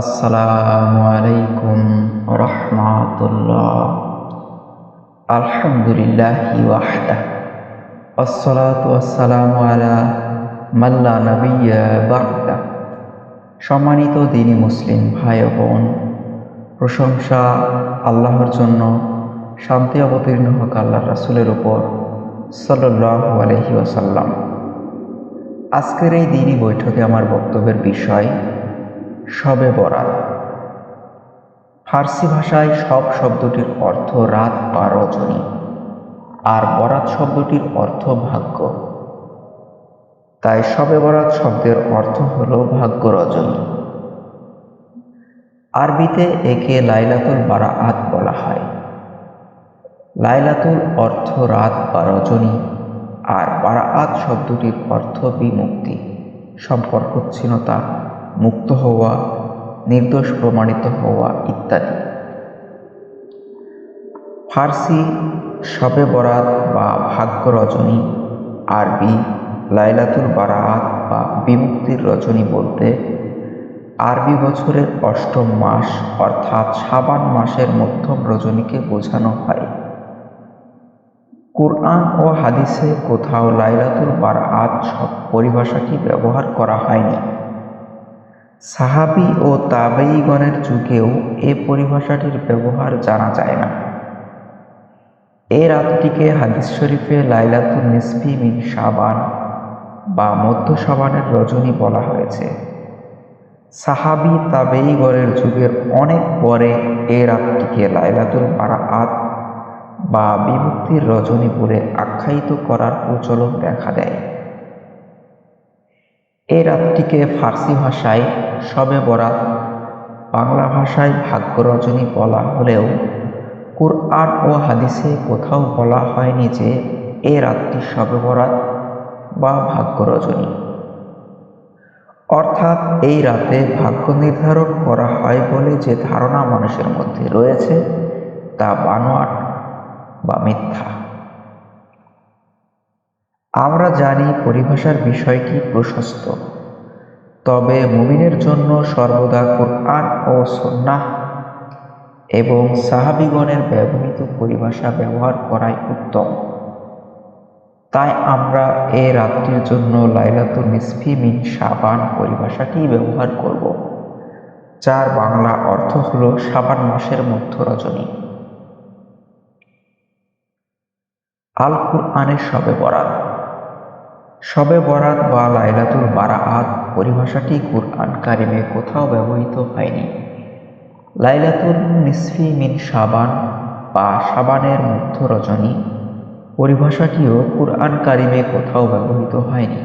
আসসালামু আলাইকুম রহমাতুল্লাহ। আলহামদুলিল্লাহ ওয়াহদা আলা মাল্লা নবিয়্যা বা'দা। সম্মানিত দিনী মুসলিম ভাই বোন, প্রশংসা আল্লাহর জন্য শান্তি অবতীর্ণ হোক আল্লাহ রাসুলের উপর সাল্লাল্লাহু আলাইহি ওয়াসাল্লাম। আজকের এই দিনই বৈঠকে আমার বক্তব্যের বিষয় শবে বরাত। ফার্সি ভাষায় সব শব্দটির অর্থ রাত বা রজনী, আর বরাত শব্দটির অর্থ ভাগ্য। তাই শবে বরাত শব্দের অর্থ হল ভাগ্য রজনী। আরবিতে একে লাইলাতুল বারাআত বলা হয়। লাইলাতুল অর্থ রাত বা রজনী, আর বারাআত শব্দটির অর্থ বিমুক্তি। সম্পর্কচ্ছিন্নতা মুক্ত হওয়া, নির্দোষ প্রমাণিত হওয়া ইত্যাদি। ফার্সি শবে বরাত বা ভাগ্য রজনী, আরবি লাইলাতুল বারাত বা বিমুক্তির রজনী বলতে আরবি বছরের অষ্টম মাস অর্থাৎ সাবান মাসের মধ্যম রজনীকে বোঝানো হয়। কোরআন ও হাদিসে কোথাও লাইলাতুল বারাত সব পরিভাষাটি ব্যবহার করা হয়নি। সাহাবি ও তাবেইগণের যুগেও এ পরিভাষাটির ব্যবহার জানা যায় না। এ রাতটিকে হাদিস শরীফে লাইলাতুল নিসফি মিন সাবান বা মধ্য সাবানের রজনী বলা হয়েছে। সাহাবি তাবেইগণের যুগের অনেক পরে এ রাতটিকে লাইলাতুল বারাআত বা বিমুক্তির রজনী বলে আখ্যায়িত করার প্রচলন দেখা দেয়। এই রাতটিকে ফার্সি ভাষায় শবে বরাত, বাংলা ভাষায় ভাগ্য রজনী বলা হলেও কুরআন ও হাদিসে কোথাও বলা হয়নি যে এ রাতটি শবে বরাত বা ভাগ্য রজনী। অর্থাৎ এই রাতে ভাগ্য নির্ধারণ করা হয় বলে যে ধারণা মানুষের মধ্যে রয়েছে তা বানোয়াট বা মিথ্যা। আমরা জানি পরিভাষার বিষয়টি প্রশস্ত। তবে মুমিনের জন্য সর্বদা কোরআন ও সন্ন্যাহ এবং সাহাবিগণের ব্যবহৃত পরিভাষা ব্যবহার করাই উত্তম। তাই আমরা এ রাত্রির জন্য লাইলাতুল নিসফি মিন সাবান পরিভাষাটি ব্যবহার করব, যার বাংলা অর্থ হল সাবান মাসের মধ্য রজনী। আল কুরআনের শবে বরাত। শবে বরাত বা লাইলাতুল বারাআত পরিভাষাটি কুরআন কারিমে কোথাও ব্যবহৃত হয়নি। লাইলাতুল নিসফি মিন সাবান বা সাবানের মধ্য রজনী পরিভাষাটিও কুরআন কারিমে কোথাও ব্যবহৃত হয়নি।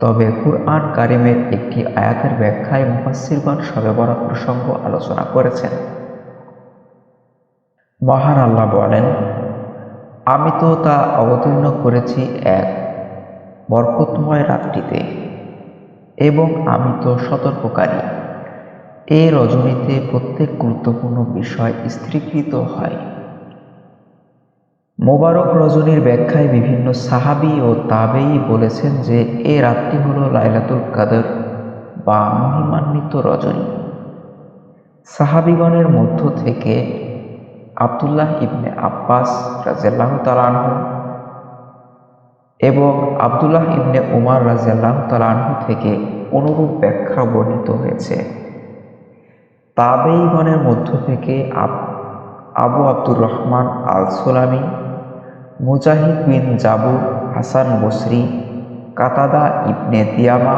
তবে কুরআন কারিমের একটি আয়াতের ব্যাখ্যায় মুফাসিরগণ শবে বরাত প্রসঙ্গ আলোচনা করেছেন। মহান আল্লাহ বলেন, আমি তো তা অবতীর্ণ করেছি এক বরকতময় রাত্রিতে। এবং আমি তো সতর্ককারী। এ রজনীতে প্রত্যেক গুরুত্বপূর্ণ বিষয় স্থিরীকৃত হয়। মোবারক রজনীর ব্যাখ্যায় বিভিন্ন সাহাবি ও তাবেই বলেছেন যে, এ রাতটি হল লাইলাতুল কাদর বা মহিমান্বিত রজনী। সাহাবিগণের মধ্য থেকে আবদুল্লাহ ইবনে আব্বাস রাজিয়াল্লাহ তালানহ এবং আবদুল্লাহ ইবনে উমার রাজিয়াল্লাহ তালানহ থেকে অনুরূপ ব্যাখ্যা বর্ণিত হয়েছে। তাবেইগণের মধ্য থেকে আবু আব্দুর রহমান আল সোলামি মুজাহিদ বিন জাবুর, হাসান বসরি, কাতাদা ইবনে দিয়ামা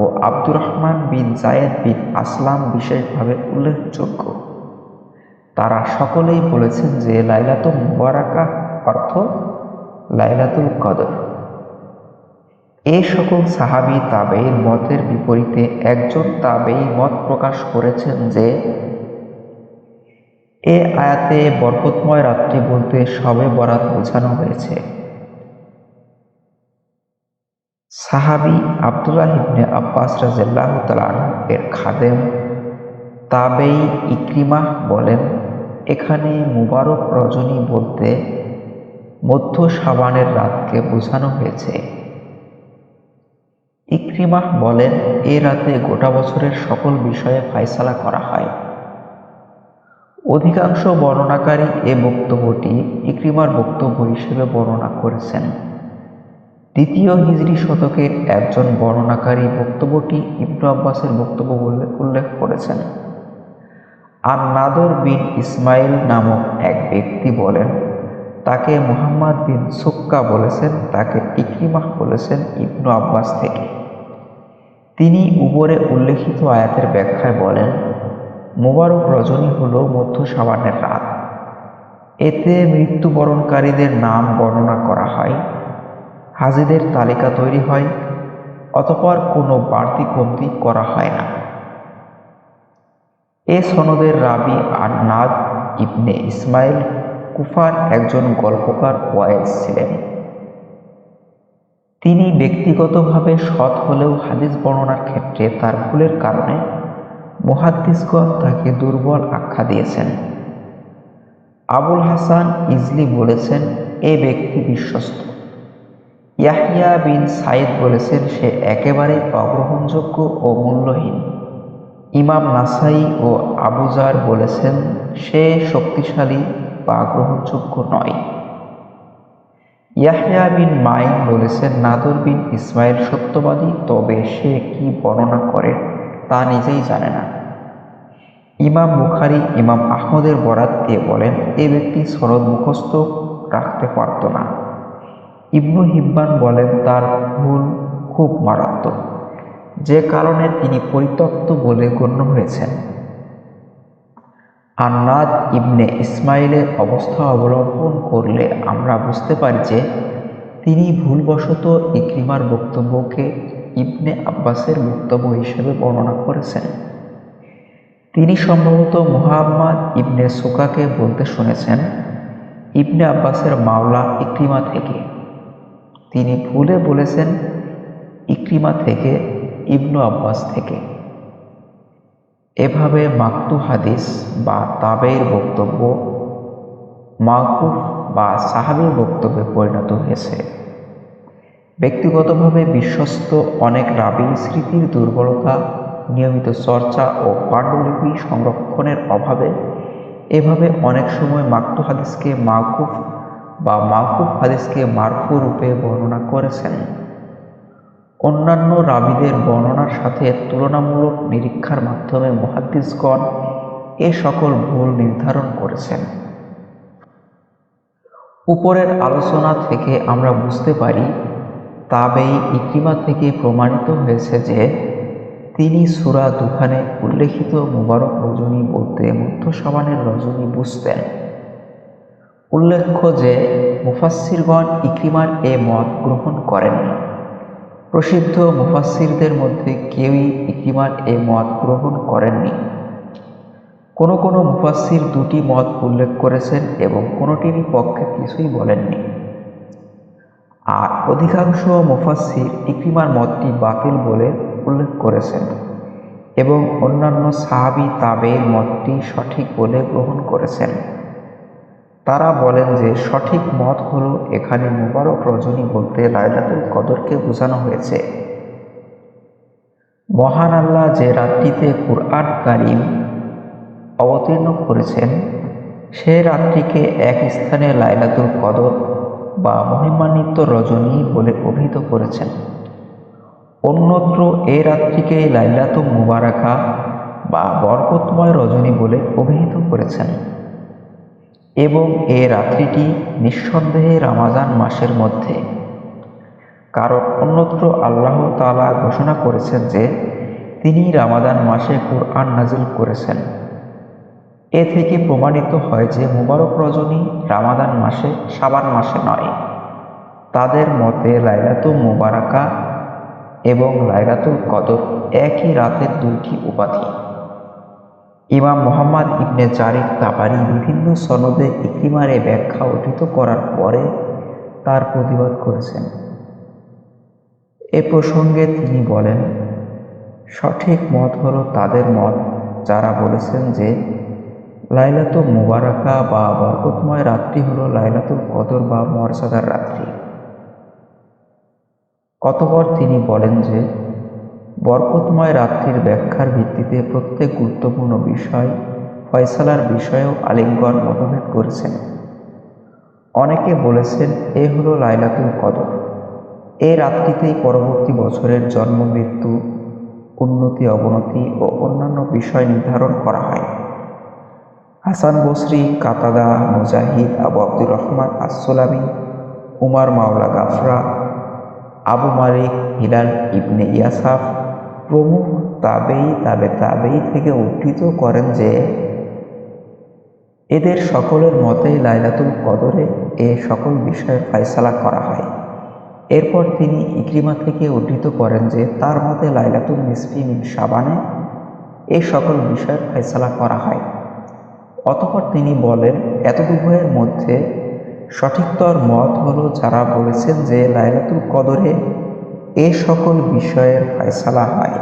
ও আব্দুর রহমান বিন জায়েদ বিন আসলাম বিশেষভাবে উল্লেখযোগ্য। তারা সকলেই বলেছেন যে লাইলাতুল মুবারাকা অর্থ লাইলাতুল কদর। এ সকল সাহাবি তাবেইর মতের বিপরীতে একজন তাবেই মত প্রকাশ করেছেন যে, এ আয়াতে বরকতময় রাত্রি বলতে সবে বরাত বোঝানো হয়েছে। সাহাবি আবদুল্লাহ ইবনে আব্বাস রাজিয়াল্লাহ তালাহ এর খাদেম তাবেই ইক্রিমাহ বলেন, এখানে মুবারক রজনী বলতে মধ্য সাবানের রাতকে বোঝানো হয়েছে। ইক্রিমাহ বলেন, এ রাতে গোটা বছরের সকল বিষয়ে ফায়সালা করা হয়। অধিকাংশ বর্ণনাকারী এ বক্তব্যটি ইকরিমার বক্তব্য হিসেবে বর্ণনা করেছেন। দ্বিতীয় হিজরি শতকের একজন বর্ণনাকারী বক্তব্যটি ইবনু আব্বাসের বক্তব্য বলে উল্লেখ করেছেন। আর নাদর বিন ইসমাইল নামক এক ব্যক্তি বলেন তাকে মুহাম্মদ বিন সুক্কা বলেছেন, তাকে ইকরিমাহ বলেছেন ইবনু আব্বাস থেকে। তিনি উপরে উল্লেখিত আয়াতের ব্যাখ্যায় বলেন, মোবারক রজনী হল মধ্য সাবানের রাত। এতে মৃত্যুবরণকারীদের নাম বর্ণনা করা হয়, হাজিদের তালিকা তৈরি হয়, অতপর কোনো বাড়তি কমতি করা হয় না। এ সনদের রাবি আর নাদ ইবনে ইসমাইল কুফার একজন গল্পকার ওয়াইজ ছিলেন। তিনি ব্যক্তিগতভাবে সৎ হলেও হাদিস বর্ণনার ক্ষেত্রে তার ভুলের কারণে মহাদ্দিসগণ তাকে দুর্বল আখ্যা দিয়েছেন। আবুল হাসান ইজলি বলেছেন, এ ব্যক্তি বিশ্বস্ত। ইয়াহিয়া বিন সাইদ বলেছেন, সে একেবারে অগ্রহণযোগ্য ও মূল্যহীন। ইমাম নাসাই ও আবুজার বলেছেন, সে শক্তিশালী বা গ্রহণযোগ্য নয়। ইয়াহিয়া বিন মাইন বলেছেন, নাদর বিন ইসমাইল সত্যবাদী, তবে সে কি বর্ণনা করে তা নিজেই জানে না। ইমাম বুখারি, ইমাম আহমদের বরাত দিয়ে বলেন, এ ব্যক্তি সনদ মুখস্থ রাখতে পারত না। ইবনু হিব্বান বলেন, তার ভুল খুব মারাত্মক। যে কারণে তিনি পরিত্যক্ত বলে গণ্য হয়েছেন। আন্নাদ ইবনে ইসমাইলের অবস্থা অবলম্বন করলে আমরা বুঝতে পারি যে তিনি ভুলবশত ইকরিমার বক্তব্যকে ইবনে আব্বাসের বক্তব্য হিসেবে বর্ণনা করেছেন। তিনি সম্ভবত মুহাম্মদ ইবনে সুকাকে বলতে শুনেছেন, ইবনে আব্বাসের মাওলা ইকরিমা থেকে। তিনি ভুলে বলেছেন, ইকরিমা থেকে, ইবনু আব্বাস থেকে। এভাবে মাকতু হাদিস বা তাবের বক্তব্য মাকুফ বা সাহাবির বক্তব্যে পরিণত হয়েছে। ব্যক্তিগতভাবে বিশ্বস্ত অনেক রাবির স্মৃতির দুর্বলতা, নিয়মিত চর্চা ও পাণ্ডুলিপি সংরক্ষণের অভাবে এভাবে অনেক সময় মাকতু হাদিসকে মাকুফ বা মাকুফ হাদিসকে মারফু রূপে বর্ণনা করেছেন। অন্যান্য রাবিদের বর্ণনার সাথে তুলনামূলক নিরীক্ষার মাধ্যমে মহাদ্দিসগণ এ সকল ভুল নির্ধারণ করেছেন। উপরের আলোচনা থেকে আমরা বুঝতে পারি, তাবেই ইকরিমা থেকে প্রমাণিত হয়েছে যে তিনি সুরা দুখানে উল্লেখিত মুবারক রজনী বলতে মধ্য সাবানের রজনী বুঝতেন। উল্লেখ্য যে মুফাসিরগণ ইকরিমার এ মত গ্রহণ করেননি। প্রসিদ্ধ মুফাসিরদের মধ্যে কেউই ইকরিমার এ মত গ্রহণ করেননি। কোনো কোনো মুফাসির দুটি মত উল্লেখ করেছেন এবং কোনোটিরই পক্ষে কিছুই বলেননি। আর অধিকাংশ মুফাসির ইকরিমার মতটি বাতিল বলে উল্লেখ করেছেন এবং অন্যান্য সাহাবি তাবের মতটি সঠিক বলে গ্রহণ করেছেন। তারা বলেন যে, সঠিক মত হলো এখানে মুবারক রজনী বলতে লাইলাতুল কদরকে বোঝানো হয়েছে। মহান আল্লাহ যে রাত্রিতে কুরআন কারিম অবতীর্ণ করেছেন, সে রাত্রিকে এক স্থানে লাইলাতুল কদর বা মহিমান্বিত রজনী বলে অভিহিত করেছেন। অন্যত্র এ রাত্রিকে লাইলাত মুবারাকা বা বরকতময় রজনী বলে অভিহিত করেছেন। এবং এ রাত্রিটি নিঃসন্দেহে রামাজান মাসের মধ্যে। কারণ অন্যত্র আল্লাহ তালা ঘোষণা করেছেন যে, তিনি রামাদান মাসে কোরআন নাজিল করেছেন। এ থেকে প্রমাণিত হয় যে, মুবারক রজনী রামাদান মাসে সাবান মাসে নয়। তাদের মতে লাইলাতু মুবারাকা এবং লাইলাতুল কদর একই রাতের দুইটি উপাধি। ইমাম মোহাম্মদ ইবনে জারিক তাবারি বিভিন্ন সনদে ইকরিমারে ব্যাখ্যা উদ্ধৃত করার পরে তার প্রতিবাদ করেছেন। এ প্রসঙ্গে তিনি বলেন, সঠিক মত হলো তাদের মত যারা বলেছেন যে লাইলাতু মুবারাকা বা বরকতময় রাত্রি হলো লাইলাতুল কদর বা মর্যাদার রাত্রি। অতপর তিনি বলেন যে বরকতময় রাত্রির ব্যাখ্যার ভিত্তিতে প্রত্যেক গুরুত্বপূর্ণ বিষয় ফয়সালার বিষয়েও আলিমগণ মতভেদ করেছেন। অনেকে বলেছেন, এ হলো লাইলাতুল কদর। এই রাত্রিতেই পরবর্তী বছরের জন্ম, মৃত্যু, উন্নতি, অবনতি ও অন্যান্য বিষয় নির্ধারণ করা হয়। হাসান বসরি, কাতাদা, মুজাহিদ, আবু আব্দুর রহমান আসসালামি, উমার মাওলা গাফরা, আবু মালিক, হিলাল ইবনে ইয়াসাফ প্রমুখ তাবেই তাবে তাবেই থেকে উদ্ধৃত করেন যে, এদের সকলের মতেই লাইলাতুল কদরে এ সকল বিষয়ে ফয়সালা করা হয়। এরপর তিনি ইক্রিমা থেকে উদ্ধৃত করেন যে, তার মতে লাইলাতুল নিসফি মিন সাবানে এই সকল বিষয়ের ফয়সালা করা হয়। অতপর তিনি বলেন, এতদুভয়ের মধ্যে সঠিকতর মত হলো যারা বলেছেন যে, লাইলাতুল কদরে এ সকল বিষয়ের ফয়সালা হয়।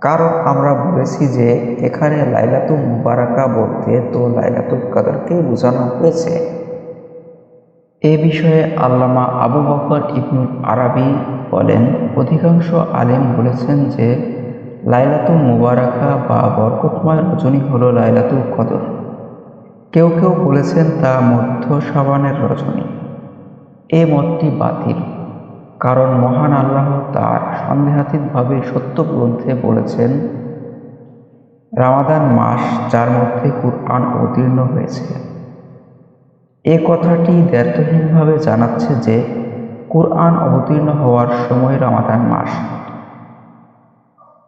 কারণ আমরা বলেছি যে, এখানে লাইলাতুল মুবারাকা বলতে তো লাইলাতুল কদরকেই বোঝানো হয়েছে। এ বিষয়ে আল্লামা আবু বকর ইবনুল আরাবি বলেন, অধিকাংশ আলেম বলেছেন যে, লাইলাতুল মুবারাকা বা বরকতময় রজনী হলো লাইলাতুল কদর। কেউ কেউ বলেছেন তা মধ্য সাবানের রজনী। এ মতটি বাতিল। কারণ মহান আল্লাহ তার সন্দেহাতীতভাবে সত্য গ্রন্থে বলেছেন, রামাদান মাস যার মধ্যে কুরআন অবতীর্ণ হয়েছে। এ কথাটি দ্ব্যর্থহীনভাবে জানাচ্ছে যে, কুরআন অবতীর্ণ হওয়ার সময় রামাদান মাস।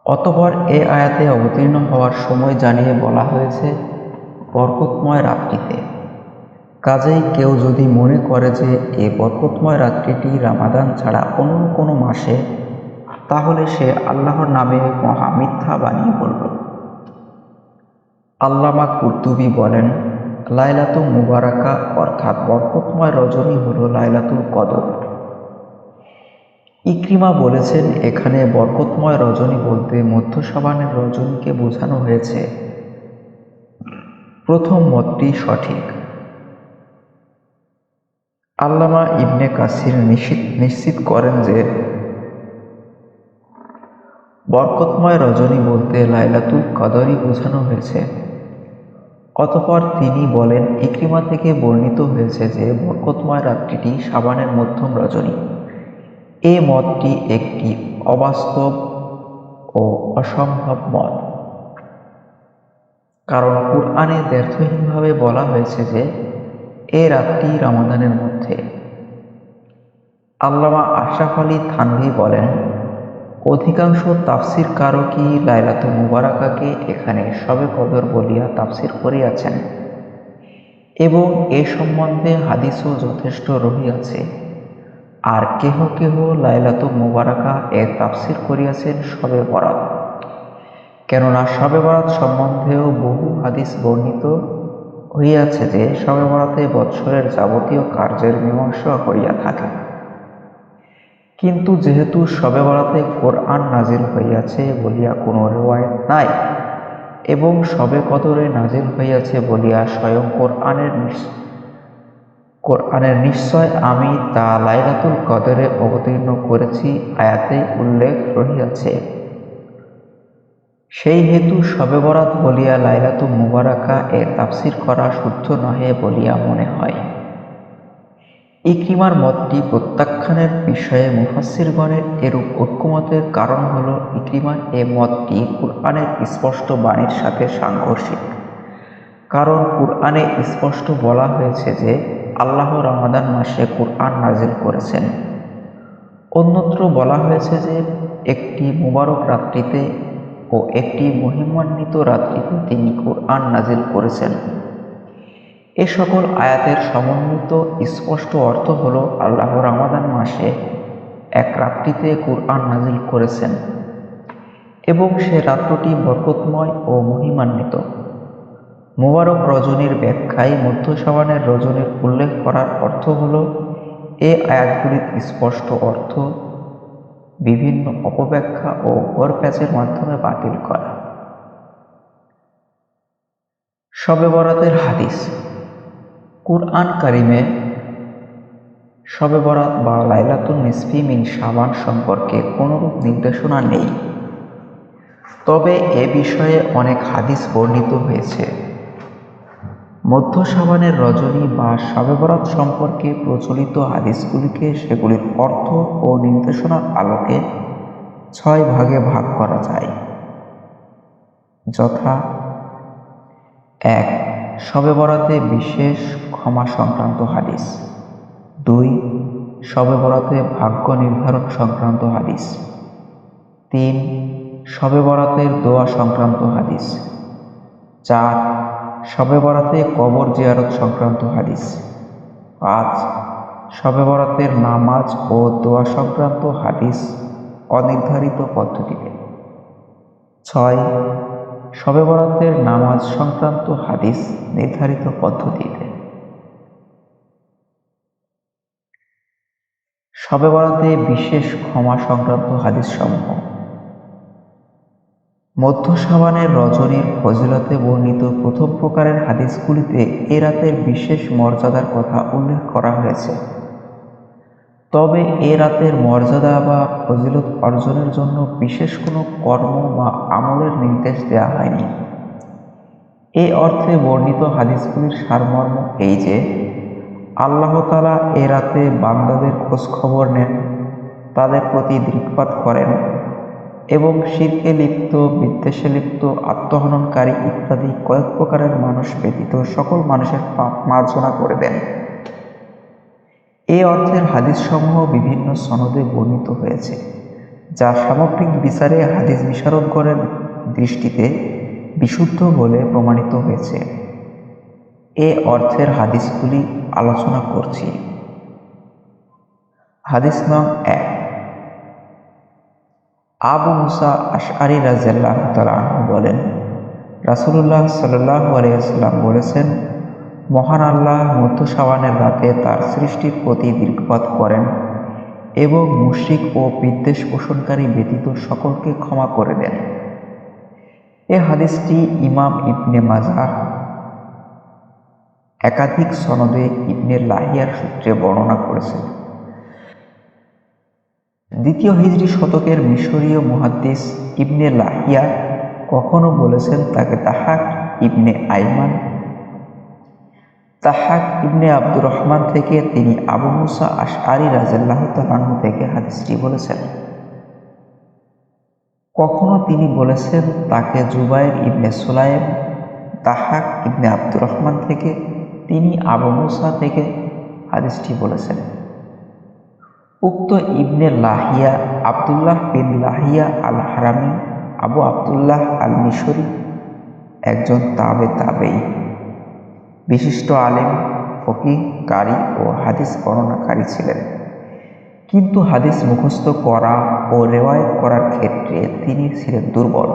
অতপর এ আয়াতে অবতীর্ণ হওয়ার সময় জানিয়ে বলা হয়েছে, বরকতময় রাত্রিতে। কাজেই কেউ যদি মনে করে যে এ বরকতময় রাত্রিটি রামাদান ছাড়া অন্য কোনো মাসে, তাহলে সে আল্লাহর নামে মহামিথ্যা বানিয়ে বলল আল্লামা কুর্তুবি বলেন, লাইলাতুল মুবারাকা অর্থাৎ বরকতময় রজনী হল লাইলাতুল কদর। ইক্রিমা বলেছেন, এখানে বরকতময় রজনী বলতে মধ্য সাবানের রজনীকে বোঝানো হয়েছে। প্রথম মতটি সঠিক। আল্লামা ইবনে কাসির নিশ্চিত নিশ্চিত করেন যে বরকতময় রজনী বলতে লাইলাতুল কদরই বোঝানো হয়েছে। অতপর তিনি বলেন, ইক্রিমা থেকে বর্ণিত হয়েছে যে বরকতময় রাত্রিটি সাবানের মধ্যম রজনী। এ মতটি একটি অবাস্তব ও অসম্ভব মত। কারণ কুরআনে ব্যর্থহীনভাবে বলা হয়েছে যে, এ রাতটি রমাদানের মধ্যে আল্লামা আশরাফ আলী থানভি বলেন, অধিকাংশ তাফসির কারকই লাইলাতু মুবারাকাকে এখানে সবে কদর বলিয়া তাফসির করিয়াছেন এবং এ সম্বন্ধে হাদিসও যথেষ্ট রহিয়াছে। আর কেহ কেহ লাইলাতু মুবারাকা এর তাফসির করিয়াছেন সবে বরাত। কেননা সবে বরাত সম্বন্ধেও বহু হাদিস বর্ণিত হইয়াছে যে সবে বরাতে বৎসরের যাবতীয় কার্যের মীমাংসা হইয়া থাকে। কিন্তু যেহেতু সবে বরাতে কোরআন নাজিল হইয়াছে বলিয়া কোনো রেওয়ায়ত নাই, এবং সবে কদরে নাজিল হইয়াছে বলিয়া স্বয়ং কোরআনের কোরআনের নিশ্চয় আমি তা লাইলাতুল কদরে অবতীর্ণ করেছি, আয়াতে উল্লেখ রহিয়াছে। সেই হেতু সবে বরাত বলিয়া লাইলাতু মুবারাকা এ তাফসির করা শুদ্ধ নহে বলিয়া মনে হয়। ইক্রিমার মতটি প্রত্যাখ্যানের বিষয়ে মুফাসিরগণের এরূপ ঐক্যমতের কারণ হল ইক্রিমার এ মতটি কুরআনের স্পষ্ট বাণীর সাথে সাংঘর্ষিক। কারণ কুরআনে স্পষ্ট বলা হয়েছে যে, আল্লাহ রমাদান মাসে কুরআন নাজিল করেছেন। অন্যত্র বলা হয়েছে যে, একটি মুবারক রাত্রিতে ও একটি মহিমান্বিত রাত্রিতে তিনি কোরআন নাজিল করেছেন। এ সকল আয়াতের সমন্বিত স্পষ্ট অর্থ হল আল্লাহ রামাদান মাসে এক রাত্রিতে কুরআন নাজিল করেছেন এবং সে রাত্রটি বরকতময় ও মহিমান্বিত। মোবারক রজনীর ব্যাখ্যায় মধ্য সাবানের রজনীর উল্লেখ করার অর্থ হল এ আয়াতগুলির স্পষ্ট অর্থ বিভিন্ন অপব্যাখ্যা ও প্যাচের মাধ্যমে বাতিল করা। শবে বরাতের হাদিস। কুরআন কারিমে শবে বরাত বা লাইলাতুল নিসফি মিন সাবান সম্পর্কে কোনোরূপ নির্দেশনা নেই। তবে এ বিষয়ে অনেক হাদিস বর্ণিত হয়েছে। মধ্য সাবানের রজনী বা শবে বরাত সম্পর্কে প্রচলিত হাদিসগুলিকে সেগুলির অর্থ ও নির্দেশনার আলোকে ছয় ভাগে ভাগ করা যায়। যথা এক শবে বরাতে বিশেষ ক্ষমা সংক্রান্ত হাদিস। দুই শবে বরাতে ভাগ্য নির্ধারণ সংক্রান্ত হাদিস। তিন শবে বরাতের দোয়া সংক্রান্ত হাদিস। চার শবে বরাতে কবর জিয়ারত সংক্রান্ত হাদিস। পাঁচ শবে বরাতের নামাজ ও দোয়া সংক্রান্ত হাদিস অনির্ধারিত পদ্ধতিতে। ছয় শবে বরাতের নামাজ সংক্রান্ত হাদিস নির্ধারিত পদ্ধতিতে। শবে বরাতে বিশেষ ক্ষমা সংক্রান্ত হাদিস সমূহ মধ্য সাবানের রজনীর ফজিলতে বর্ণিত প্রথম প্রকারের হাদিসগুলিতে এ রাতের বিশেষ মর্যাদার কথা উল্লেখ করা হয়েছে। তবে এ রাতের মর্যাদা বা ফজিলত অর্জনের জন্য বিশেষ কোনো কর্ম বা আমলের নির্দেশ দেওয়া হয়নি। এ অর্থে বর্ণিত হাদিসগুলির সারমর্ম এই যে আল্লাহ তালা এ রাতে বান্দাদের খোঁজ খবর নেন, তাদের প্রতি দৃকপাত করেন এবং শিরকে লিপ্ত, বিদ্বেষে লিপ্ত, আত্মহননকারী ইত্যাদি কয়েক প্রকারের মানুষ ব্যতীত সকল মানুষের পাপ মার্জনা করে দেন। এই অর্থের হাদিসসমূহ বিভিন্ন সনদে বর্ণিত হয়েছে, যা সামগ্রিক বিচারে হাদিস বিশারদগণের দৃষ্টিতে বিশুদ্ধ বলে প্রমাণিত হয়েছে। এ অর্থের হাদিসগুলি আলোচনা করছি। হাদিস নং এক। আবু মুসা আশআরি রাজিয়াল্লাহ তালাহ বলেন, রাসুলুল্লাহ সাল্লাহ আলিয়াল্লাম বলেছেন, মহান আল্লাহ মধ্য সাবানের রাতে তার সৃষ্টির প্রতি দীর্ঘপাত করেন এবং মুশ্রিক ও বিদ্বেষ পোষণকারী ব্যতীত সকলকে ক্ষমা করে দেন। এ হাদিসটি ইমাম ইবনে মাজার একাধিক সনদে ইবনে লাহিয়ার সূত্রে বর্ণনা করেছেন দ্বিতীয় হিজরি শতকের মিশরীয় মুহাদ্দিস ইবনে লাহিয়া কখনো বলেছেন তাকে তাহাক ইবনে আইমান। তাহাক ইবনে আব্দুর রহমান থেকে তিনি আবু মুসা আশআরি রাজাল্লাহ তালাহু থেকে হাদিসটি বলেছেন। কখনো তিনি বলেছেন তাকে জুবাইর ইবনে সুলাইম, তাহাক ইবনে আব্দুর রহমান থেকে তিনি আবু মুসা থেকে হাদিসটি বলেছেন। উক্ত Ibn Lahiya, Abdullah bin Lahiya al Hadrami Abu Abdullah আল মিশরি একজন তাবে তাবেই। বিশিষ্ট আলেম ফকি কারি ও হাদিস বর্ণনাকারী ছিলেন। কিন্তু হাদিস মুখস্থ করা ও রেওয়ায়ত করার ক্ষেত্রে তিনি ছিলেন দুর্বল।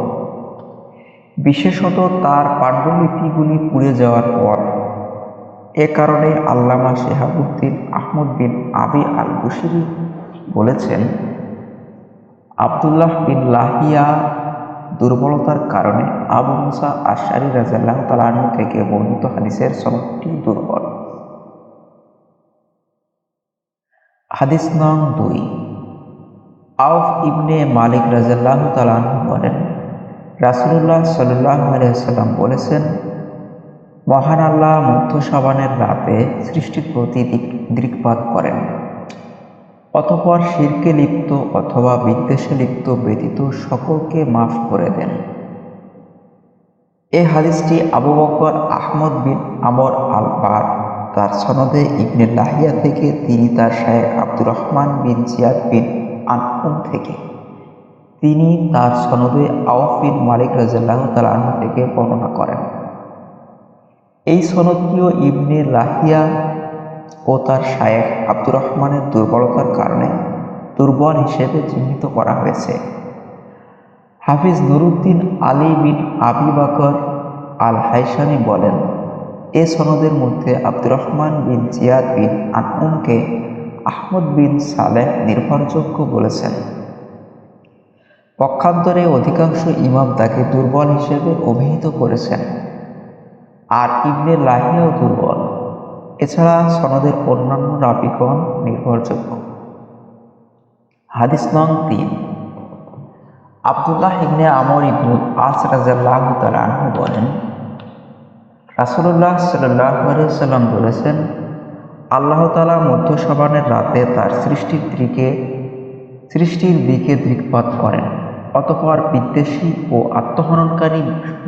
বিশেষত তার পাণ্ডুলিপিগুলি পুড়ে যাওয়ার পর এ কারণে আল্লামা শেহাবুদ্দিন আহমদ বিন আবি আল বুশিরি বলেছেন, আবদুল্লাহ বিন লাহিয়া দুর্বলতার কারণে আবু মুসা আশারি রাজাল্লাহ তালাহু থেকে বর্ণিত হাদিসের সনদটি দুর্বল। হাদিস নং দুই। আউফ ইবনে মালিক রাজাল্লাহ তালাহু বলেন রাসুল্লাহ সাল্লাহ আলিয়াল্লাম বলেছেন মহান আল্লাহ মধ্য সাবানের রাতে সৃষ্টির প্রতি দৃকপাত করেন। অতপর শিরকে লিপ্ত অথবা বিদ্বেষে লিপ্ত ব্যতীত সকলকে মাফ করে দেন। এ হাদিসটি আবু বকর আহমদ বিন আমর আল বার তার সনদে ইবনে লাহিয়া থেকে তিনি তার শায়েখ আব্দুর রহমান বিন জিয়াদ বিন আনহুম থেকে। তিনি তার সনদে আউফ বিন মালিক রাজাল্লাহ তালাহ থেকে বর্ণনা করেন। এই সনদটিও ইবনে লাহিয়া ও তার শায়েখ আব্দুর রহমানের দুর্বলতার কারণে দুর্বল হিসেবে চিহ্নিত করা হয়েছে। হাফিজ নুরুদ্দিন আলী বিন আবি বাকর আল হাইসানি বলেন, এ সনদের মধ্যে আব্দুর রহমান বিন জিয়াদ বিন আনউমকে আহমদ বিন সালেহ নির্ভরযোগ্য বলেছেন। পক্ষান্তরে অধিকাংশ ইমাম তাকে দুর্বল হিসেবে অভিহিত করেছেন। আর ইবনে লাহিয়াও দুর্বল। এছাড়া সনদের অন্যান্য রাবিগণ নির্ভরযোগ্য। হাদিস নং তিন। আবদুল্লাহ ইবনে আমর ইবনুল আস রাজাল্লাহ তালাহু বলেন রাসুল্লাহ সাল্লাহ সাল্লাম বলেছেন, আল্লাহ তালা মধ্যসভানের রাতে তার সৃষ্টির দিকে সৃষ্টির দিকে দৃকপাত করেন। অতপর বিদ্বেষী ও আত্মহননকারী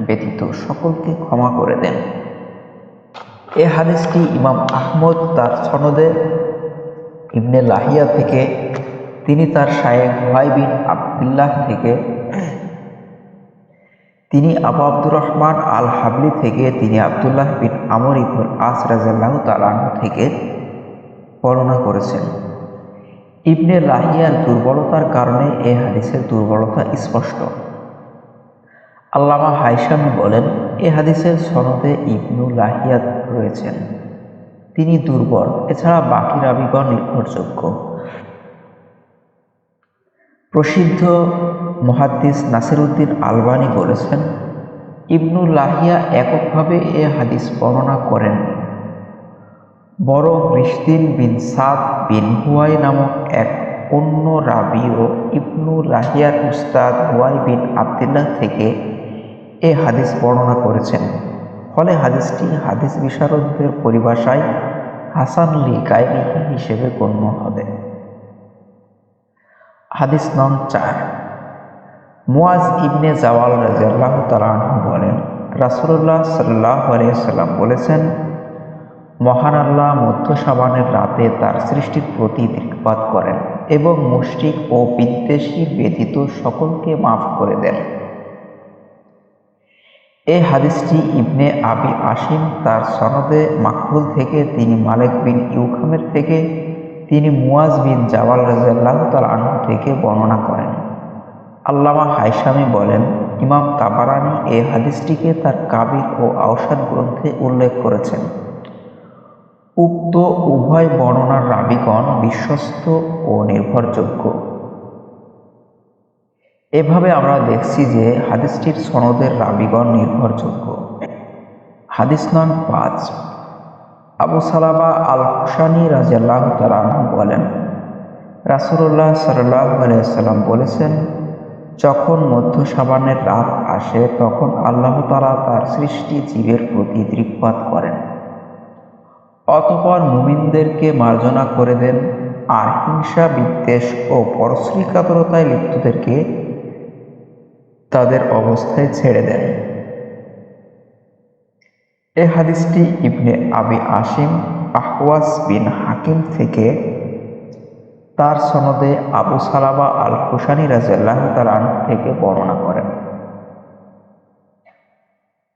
ব্যতীত সকলকে ক্ষমা করে দেন। এ হাদিসটি ইমাম আহমদ তার সনদে ইবনে লাহিয়া থেকে, তিনি তার শায়েক ভাই বিন আবদুল্লাহ থেকে, তিনি আবু আব্দুর রহমান আল হাবলি থেকে, তিনি আবদুল্লাহ বিন আমর ইবনুল আস তালাহ থেকে বর্ণনা করেছেন। ইবনে লাহিয়ার দুর্বলতার কারণে এ হাদিসের দুর্বলতা স্পষ্ট। আল্লামা হাইসামি বলেন, এ হাদিসের সনদে ইবনু লাহিয়াত রয়েছেন। তিনি দুর্বল, এছাড়া বাকি রাবিগণ নির্ভরযোগ্য। প্রসিদ্ধ মহাদ্দিস নাসিরুদ্দিন আলবানি বলেছেন, ইবনু লাহিয়া এককভাবে এ হাদিস বর্ণনা করেন। বরং রিশদিন বিন সাদ বিন হুয়াই নামক এক অন্য রাবি ও ইবনু রাহিয়ার উস্তাদ হুয়াই বিন আবদুল্লাহ থেকে এ হাদিস বর্ণনা করেছেন। ফলে হাদিসটি হাদিস বিশারদদের পরিভাষায় হাসান লি গায়বিহী হিসেবে গণ্য হবে। হাদিস নং চার। মুয়াজ ইবনে জাওয়াল রাজিয়াল্লাহ তালাহ বলেন রাসুল্লাহ সাল্লাহ আলিয়া সাল্লাম বলেছেন মহান আল্লাহ মধ্য সাবানের রাতে তার সৃষ্টির প্রতি দৃকপাত করেন এবং মুশরিক ও বিদ্বেষী ব্যতীত সকলকে মাফ করে দেন। এই হাদিসটি ইবনে আবি আসিম তার সনদে মাকবুল থেকে, তিনি মালিক বিন ইউখামের থেকে, তিনি মুয়াজ বিন জাওয়াল রাজিয়াল্লাহ তাল আনহু থেকে বর্ণনা করেন। আল্লামা হাইসামি বলেন, ইমাম তাবারানি এই হাদিসটিকে তার কাবির ও আওসাদ গ্রন্থে উল্লেখ করেছেন। উক্ত উভয় বর্ণনার রাবিগণ বিশ্বস্ত ও নির্ভরযোগ্য। এভাবে আমরা দেখছি যে হাদিসটির সনদের রাবিগণ নির্ভরযোগ্য। হাদিস নং পাঁচ। আবু সালাবা আল হুসানি রাজিয়াল্লাহ তালাহ বলেন রাসুল্লাহ সাল্লাহ আলাইসাল্লাম বলেছেন, যখন মধ্য সাবানের রাত আসে, তখন আল্লাহ তালা তার সৃষ্টি জীবের প্রতি দৃকপাত করেন। অতপর মুমিনদেরকে মার্জনা করে দেন আর হিংসা, বিদ্বেষ ও পরশ্রী পরশ্রীকাতরতায় লিপ্তদেরকে তাদের অবস্থায় ছেড়ে দেন। এ হাদিসটি ইবনে আবি আসিম আহওয়াস বিন হাকিম থেকে তার সনদে আবু সালাবা আল হুসানি রাজিয়াল্লাহ তালান থেকে বর্ণনা করেন।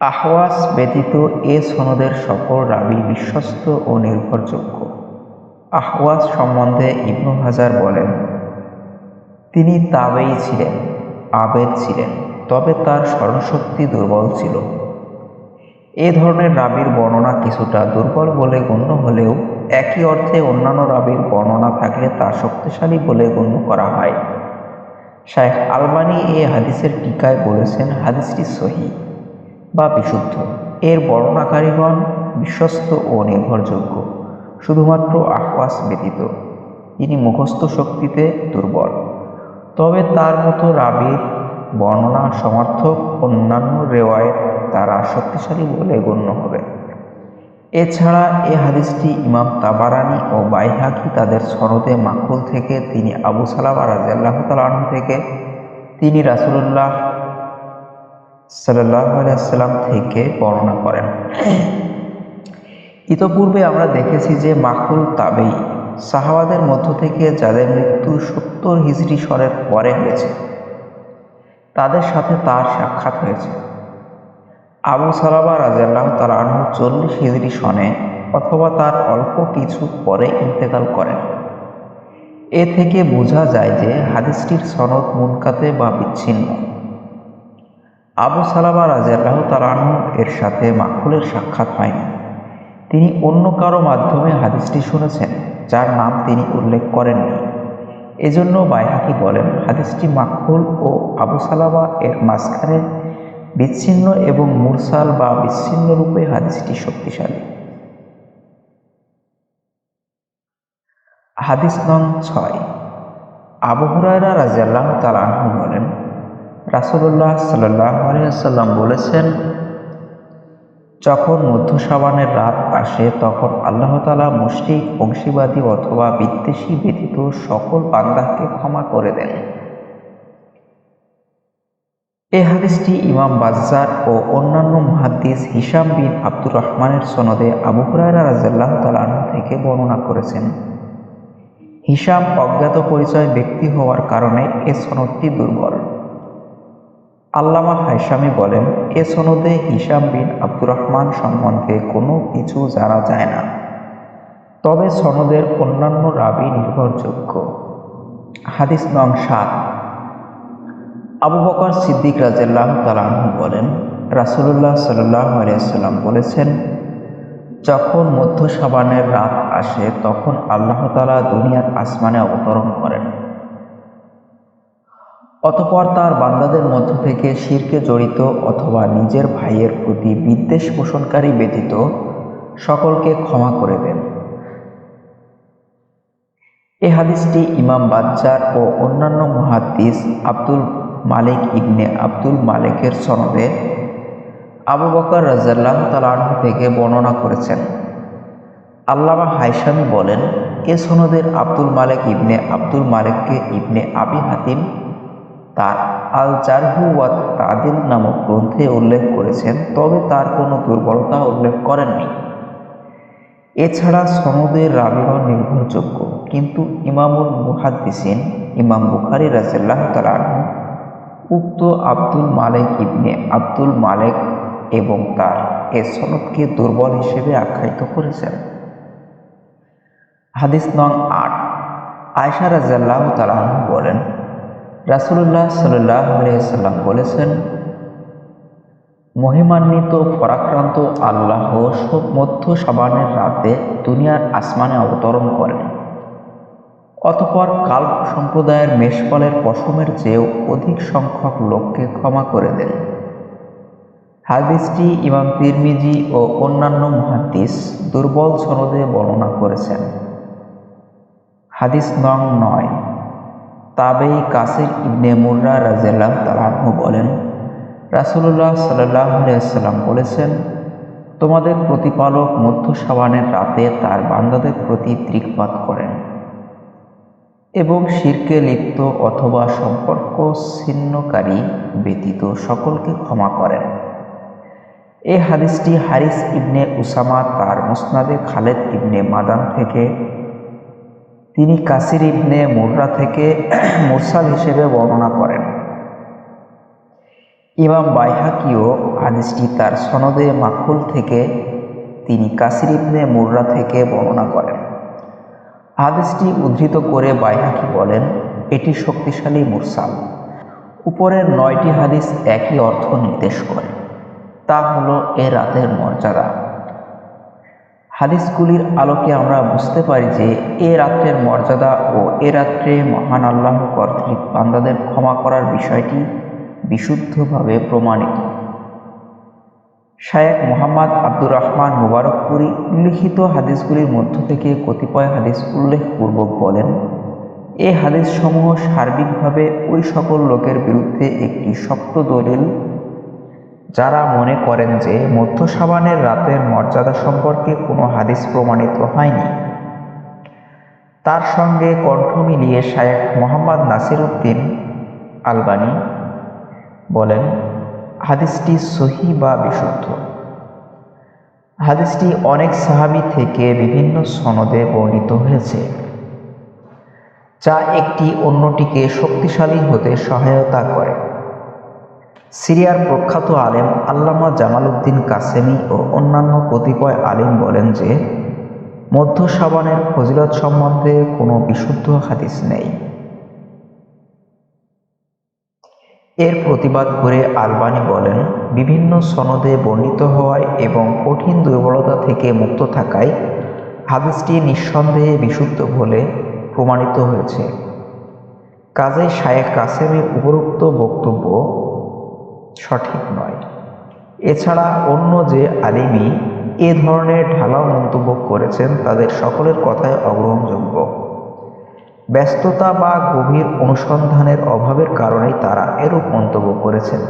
আহওয়াস ব্যতীত এ সনদের সকল রাবি বিশ্বস্ত ও নির্ভরযোগ্য। আহওয়াস সম্বন্ধে ইবনু হাজার বলেন, তিনি তাবেই ছিলেন, আবেদ ছিলেন, তবে তার স্মরণশক্তি দুর্বল ছিল। এ ধরনের রাবির বর্ণনা কিছুটা দুর্বল বলে গণ্য হলেও একই অর্থে অন্যান্য রাবির বর্ণনা থাকলে তা শক্তিশালী বলে গণ্য করা হয়। শায়েখ আলবানি এ হাদিসের টিকায় বলেছেন, হাদিসটি সহি। বা বিশুদ্ধ। এর বর্ণনাকারীগণ বিশ্বস্ত ও নির্ভরযোগ্য, শুধুমাত্র আহ্বাস ব্যতীত। তিনি মুখস্থ শক্তিতে দুর্বল। তবে তার মতো রাবির বর্ণনা সমর্থক অন্যান্য রেওয়ায়ের দ্বারা শক্তিশালী বলে গণ্য হবে। এছাড়া এ হাদিসটি ইমাম তাবারানি ও বাইহাকি তাদের সনদে মাকুল থেকে তিনি আবু সালামা রাজিয়াল্লাহ তালন থেকে তিনি রাসুল্লাহ আলাইসাল্লাম থেকে বর্ণনা করেন। ইতপূর্বে আমরা দেখেছি যে মাকুল তাবেই সাহাবাদের মধ্য থেকে যাদের মৃত্যু সত্তর হিজড়ি স্বরের পরে হয়েছে, তাদের সাথে তার সাক্ষাৎ হয়েছে। আবু সালাবা রাজাল্লাহ তার আনহু চল্লিশ হিজড়ি সনে অথবা তার অল্প কিছু পরে ইন্তেকাল করেন। এ থেকে বোঝা যায় যে হাদিসটির সনদ মুনকাতে বা বিচ্ছিন্ন। আবু সালাবা রাজাল্লাহ তার আনহু এর সাথে মাকুলের সাক্ষাৎ হয়নি। তিনি অন্য কারও মাধ্যমে হাদিসটি শুনেছেন, যার নাম তিনি উল্লেখ করেননি। এজন্য বাইহাকি বলেন, হাদিসটি মাকবুল ও আবু সালামা এর মাঝখানে বিচ্ছিন্ন এবং মুরসাল বা বিচ্ছিন্ন রূপে হাদিসটি শক্তিশালী। হাদিস নং ছয়। আবু হুরায়রা রাজিয়াল্লাহ বলেন রাসুল্লাহ সাল্লাহ আলিয়াল্লাম বলেছেন, যখন মধ্য সাবানের রাত আসে, তখন আল্লাহ তালা মুশরিক অংশীবাদী অথবা বিদ্বেষী ব্যতীত সকল বান্দাকে ক্ষমা করে দেন। এ হাদিসটি ইমাম বাজ্জার ও অন্যান্য মুহাদ্দিস হিসাম বিন আব্দুর রহমানের সনদে আবু হুরায়রা রাজাল্লাহ তালাহ থেকে বর্ণনা করেছেন। হিসাম অজ্ঞাত পরিচয় ব্যক্তি হওয়ার কারণে এ সনদটি দুর্বল। আল্লামা হাইসামি বলেন, এ সনদে হিসাম বিন আব্দুর রহমান সম্বন্ধে কোনো কিছু জানা যায় না। তবে সনদের অন্যান্য রাবি নির্ভরযোগ্য। হাদিস নং সাত। আবু বকর সিদ্দিক রাজাল্লাহ তালাহু বলেন রাসুল্লাহ সাল্লাহ আলিয়াল্লাম বলেছেন, যখন মধ্য সাবানের রাত আসে, তখন আল্লাহ তালা দুনিয়ার আসমানে অবতরণ করেন। অতপর তার বান্দাদের মধ্য থেকে শিরকে জড়িত অথবা নিজের ভাইয়ের প্রতি বিদ্বেষ পোষণকারী ব্যতীত সকলকে ক্ষমা করে দেন। এ হাদিসটি ইমাম বাজ্জার ও অন্যান্য মহাদ্দিস আব্দুল মালিক ইবনে আব্দুল মালিকের সনদে আবু বকর রাজাল্লাহ তালাহ থেকে বর্ণনা করেছেন। আল্লামা হাইসামি বলেন, এ সনদের আব্দুল মালিক ইবনে আব্দুল মালিককে ইবনে আবি হাতিম তার আল জারহু ওয়া তাদিল নামক গ্রন্থে উল্লেখ করেছেন, তবে তার কোনো দুর্বলতা উল্লেখ করেননি। এছাড়া সনদের রাবিগণ নির্ভরযোগ্য, কিন্তু ইমামুল মুহাদ্দিসিন, ইমাম বুখারি রাজিল্লাহ তালাহ উক্ত আব্দুল মালেক ইবনে আব্দুল মালেক এবং তার এ সনদকে দুর্বল হিসেবে আখ্যায়িত করেছেন। হাদিস নং আট আয়সা রাজাল্লাহ তালাহ বলেন রাসুল্লাহ সাল্লাহ আলিয়াল্লাম বলেছেন, মহিমান্বিত, পরাক্রান্ত আল্লাহ মধ্য সাবানের রাতে দুনিয়ার আসমানে অবতরণ করেন। অতপর কাল সম্প্রদায়ের মেষপালের পশমের চেয়েও অধিক সংখ্যক লোককে ক্ষমা করে দেন। হাদিসটি ইমাম তিরমিজি ও অন্যান্য মহাদিস দুর্বল সনদে বর্ণনা করেছেন। হাদিস নং নয়। তাবেই কাসির ইবনে মুর্রা রাজেল্লাহ তালাহু বলেন রাসুল্লাহ সাল্লাহ সাল্লাম বলেছেন, তোমাদের প্রতিপালক মধ্য সাবানের রাতে তার বান্দাদের প্রতি দৃকপাত করেন এবং শিরকে লিপ্ত অথবা সম্পর্ক ছিন্নকারী ব্যতীত সকলকে ক্ষমা করেন। এ হাদিসটি হারিস ইবনে উসামা তার মুসনাদে খালেদ ইবনে মাদান থেকে তিনি কাসির ইবনে মুর্রা থেকে মুরসাল হিসেবে বর্ণনা করেন। ইমাম বাইহাকিও হাদিসটি তার সনদে মাখুল থেকে তিনি কাসির ইবনে মুর্রা থেকে বর্ণনা করেন। হাদিসটি উদ্ধৃত করে বাইহাকি বলেন, এটি শক্তিশালী মুরসাল। উপরের নয়টি হাদিস একই অর্থ নির্দেশ করে। তা হলো এ রাতের মর্যাদা। হাদিসগুলির আলোকে আমরা বুঝতে পারি যে এ রাত্রের মর্যাদা ও এ রাত্রে মহান আল্লাহ কর্তৃক বান্দাদের ক্ষমা করার বিষয়টি বিশুদ্ধভাবে প্রমাণিত। শায়েক মোহাম্মদ আব্দুর রহমান মুবারকপুরি উল্লিখিত হাদিসগুলির মধ্য থেকে কতিপয় হাদিস উল্লেখপূর্বক বলেন, এ হাদিসসমূহ সার্বিকভাবে ওই সকল লোকের বিরুদ্ধে একটি শক্ত দলিল যারা মনে করেন যে মধ্য সাবানের রাতের মর্যাদা সম্পর্কে কোনো হাদিস প্রমাণিত হয়নি। তার সঙ্গে কণ্ঠ মিলিয়ে শায়েখ মোহাম্মদ নাসির উদ্দিন আলবানি বলেন, হাদিসটি সহি বা বিশুদ্ধ? হাদিসটি অনেক সাহাবি থেকে বিভিন্ন সনদে বর্ণিত হয়েছে, যা একটি অন্যটিকে শক্তিশালী হতে সহায়তা করে। সিরিয়ার প্রখ্যাত আলেম আল্লামা জামাল উদ্দিন কাসেমি ও অন্যান্য কতিপয় আলেম বলেন যে, মধ্য সাবানের ফজিলত সম্বন্ধে কোনো বিশুদ্ধ হাদিস নেই। এর প্রতিবাদ করে আলবানি বলেন, বিভিন্ন সনদে বর্ণিত হওয়ায় এবং কঠিন দুর্বলতা থেকে মুক্ত থাকায় হাদিসটি নিঃসন্দেহে বিশুদ্ধ বলে প্রমাণিত হয়েছে। কাজে শায়েখ কাসেমের উপরোক্ত বক্তব্য সঠিক নয়। এছাড়া অন্য যে আলিমি এ ধরনের ঢালাও মন্তব্য করেছেন তাদের সকলের কথায় অগ্রহণযোগ্য। ব্যস্ততা বা গভীর অনুসন্ধানের অভাবের কারণেই তারা এরূপ মন্তব্য করেছেন।